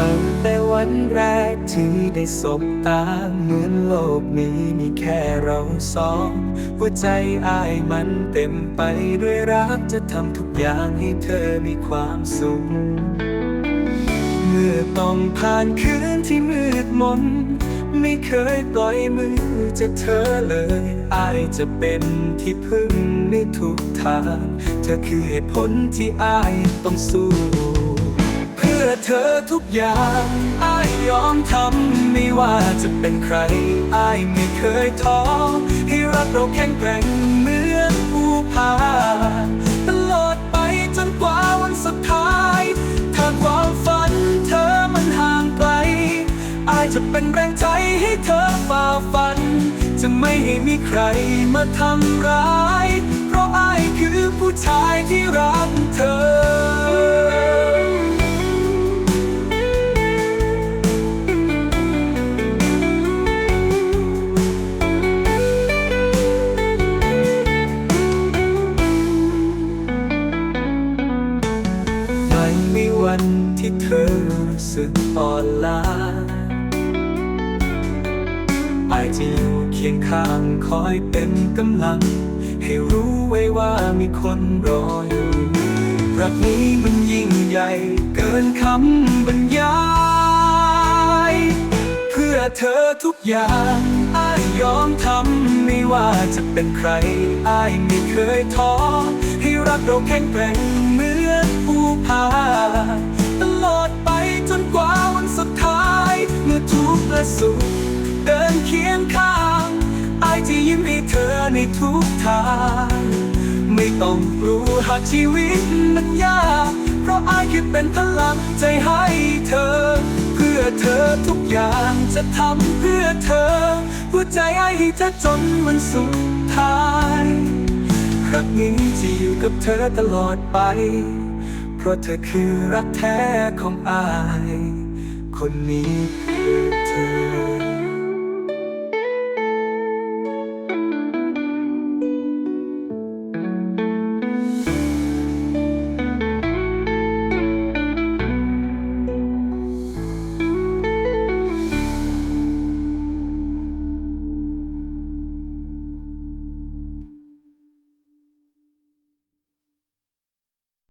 ตั้งแต่วันแรกที่ได้สบตาเหมือนโลกนี้มีแค่เราสองหัวใจอายมันเต็มไปด้วยรักจะทำทุกอย่างให้เธอมีความสุข เมื่อต้องผ่านคืนที่มืดมน ไม่เคยปล่อยมือจากเธอเลย อายจะเป็นที่พึ่งในทุกทาง เธอคือเหตุผลที่อายต้องสู้ เธอทุกอย่างอายยอมทำไม่ว่าจะเป็นใครอายไม่เคยท้อให้รักเราแข็งแกร่งเหมือนภูผาตลอดไปจนกว่าวันสุดท้าย ถ้าความฝันเธอมันห่างไกลอายจะเป็นแรงใจให้เธอฝ่าฟัน จะไม่ให้มีใครมาทำร้าย เพราะอายคือผู้ชายที่รัก วันที่เธอรู้สึกอ่อนล้าอจะอยู่เคียงข้างคอยเป็นกำลัง ให้รู้ไว้ว่ามีคนรออยู่ รักนี้มันยิ่งใหญ่เกินคำบรรยาย เพื่อเธอทุกอย่างอายยอมทำไม่ว่าจะเป็นใครอายไม่เคยท้อให้รักเราแข็งแกร่งเหมือน ภาตลอดไปจนกว่าวันสุดท้าย เมื่อทุกข์และสุขเดินเคียงข้างอายจะยิ้มให้เธอในทุกทาง ไม่ต้องกลัวหากชีวิตมันยาก เพราะอายคือเป็นพลังใจให้เธอ เพื่อเธอทุกอย่างจะทำเพื่อเธอหัวใจอายให้เธอจนวันสุดท้ายรักนี้จะอยู่กับเธอตลอดไป เพราะเธอคือรักแท้ของอาย คนนี้คือเธอ